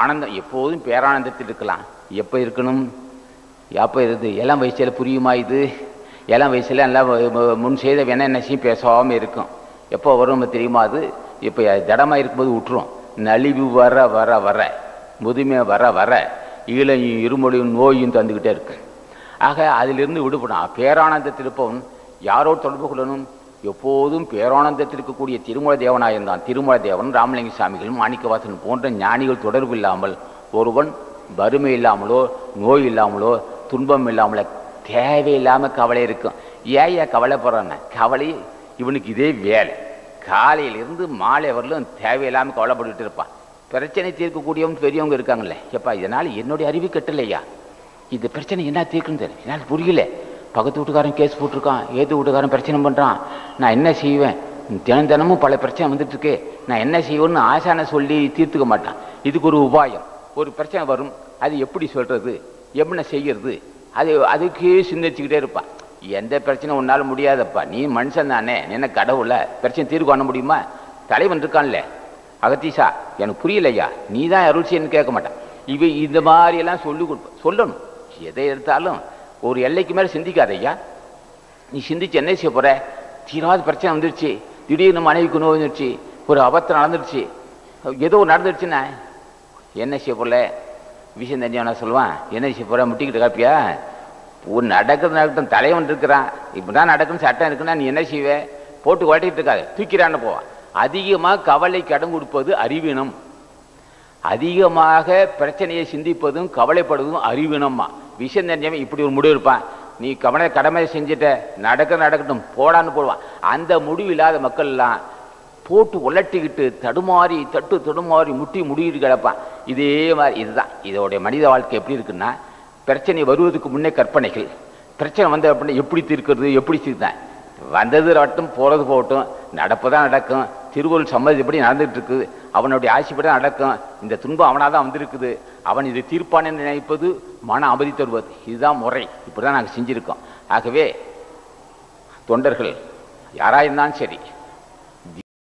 ஆனந்தம் எப்போதும் பேரானந்தத்தில் இருக்கலாம். எப்போ இருக்கணும்? எப்போ இருக்குது இளம் வயசில் புரியுமா இது? இளம் வயசில் எல்லாம் முன் செய்த வேணா என்னையும் பேசாமல் இருக்கும். எப்போ வரும் தெரியுமா அது? இப்போ ஜடமாக இருக்கும்போது விட்டுரும் நலிவு வர வர வர. முதுமை வர வர. ஈழையும் இருமொழியும் நோயும் தந்துக்கிட்டே இருக்கு. ஆக அதிலிருந்து விடுபடும் பேரானந்தத்தில் இருப்பவன் யாரோடு தொடர்பு கொள்ளணும்? எப்போதும் பேரானந்தத்திற்கக்கூடிய திருமல தேவனாயிருந்தான். திருமல தேவன் ராமலிங்க சாமிகளும் மாணிக்கவாசன் போன்ற ஞானிகள் தொடர்பு இல்லாமல் ஒருவன் வறுமை இல்லாமலோ நோய் இல்லாமலோ துன்பம் இல்லாமலோ தேவையில்லாமல் கவலை இருக்கும். ஏன் ஏன் கவலை இவனுக்கு இதே வேலை. காலையிலிருந்து மாலை வரலும் தேவையில்லாமல் கவலைப்பட்டுட்டு இருப்பான். பிரச்சனை தீர்க்கக்கூடியவங்க பெரியவங்க இருக்காங்களே எப்பா இதனால் என்னுடைய அறிவு கட்டலையா? இந்த பிரச்சனை என்ன தீர்க்கணும் தெரியல என்னால் புரியல. பக்கத்து வீட்டுக்காரன் கேஸ் போட்டிருக்கான். ஏது வீட்டுக்காரன் பிரச்சனை பண்ணுறான் நான் என்ன செய்வேன்? தினம் தினமும் பல பிரச்சனை வந்துட்டுருக்கு. நான் என்ன செய்வேன்னு ஆசானை சொல்லி தீர்த்துக்க மாட்டான். இதுக்கு ஒரு உபாயம். ஒரு பிரச்சனை வரும். அது எப்படி சொல்றது? எப்படி செய்யறது? அது அதுக்கே சிந்திச்சுக்கிட்டே இருப்பான் எந்த பிரச்சனை உன்னால முடியாதப்பா. நீ மனுஷன் தானே. என்ன கடவுள? பிரச்சனை தீர்வு காண முடியுமா? தலைவன் இருக்கான்ல. அகத்தீஷா எனக்கு புரியலையா? நீ தான் அருள் செய்யன்னு கேட்க மாட்டான். இவ இந்த மாதிரி எல்லாம் சொல்லி கொடுப்ப சொல்லணும். எதை எடுத்தாலும் ஒரு எல்லைக்கு மேலே சிந்திக்காதையா நீ சிந்திச்சு என்ன செய்ய போற? தீராத பிரச்சனை வந்துருச்சு திடீர்னு மனைவிக்கு நோய் வந்துருச்சு ஒரு அபத்தம் நடந்துருச்சு ஏதோ நடந்துடுச்சுன்னா என்ன செய்ய போல? விஷயம் தெரிஞ்சவனா சொல்லுவான்? என்ன செய்ய போகிற முட்டிக்கிட்டு காப்பியா? ஒரு நடக்குது நடக்கட்டும் தலைவன் இருக்கிறான். இப்படிதான் நடக்கும் சட்டம் இருக்குன்னா நீ என்ன செய்வே? போட்டு குழட்டிக்கிட்டு இருக்காது. தூக்கிறான்னு போவான். அதிகமாக கவலைக்கு இடம் கொடுப்பது அறிவீனம். அதிகமாக பிரச்சனையை சிந்திப்பதும் கவலைப்படுவதும் அறிவினம்மா. விஷயம் தெரிஞ்சவன் இப்படி ஒரு முடிவு இருப்பான் நீ கவலை கடமை செஞ்சுட்ட நடக்க நடக்கட்டும் போடான்னு போடுவான் அந்த முடிவு இல்லாத மக்கள் எல்லாம் போட்டு உலட்டிக்கிட்டு தடுமாறி தட்டு தடுமாறி முட்டி முடிக்கிட்டு கிடப்பான் இதே மாதிரி இதுதான். இதோடைய மனித வாழ்க்கை எப்படி இருக்குன்னா பிரச்சனை வருவதற்கு முன்னே கற்பனைகள். பிரச்சனை வந்த அப்படின்னா எப்படி தீர்க்கிறது எப்படி தீர்த்தான் வந்தது ரட்டும் போகிறது போகட்டும் நடப்பதான் நடக்கும். திருவள்ளுவர் சம்மதிப்படி நடந்துட்டு இருக்குது அவனுடைய ஆசைப்படி தான் நடக்கும்? இந்த துன்பம் அவனாக தான் வந்திருக்குது. அவன் இதை தீர்ப்பான் நினைப்பது மன அமைதி தருவது இதுதான் முறை. இப்படி தான் நாங்கள் செஞ்சுருக்கோம். ஆகவே தொண்டர்கள் யாராக இருந்தாலும் சரி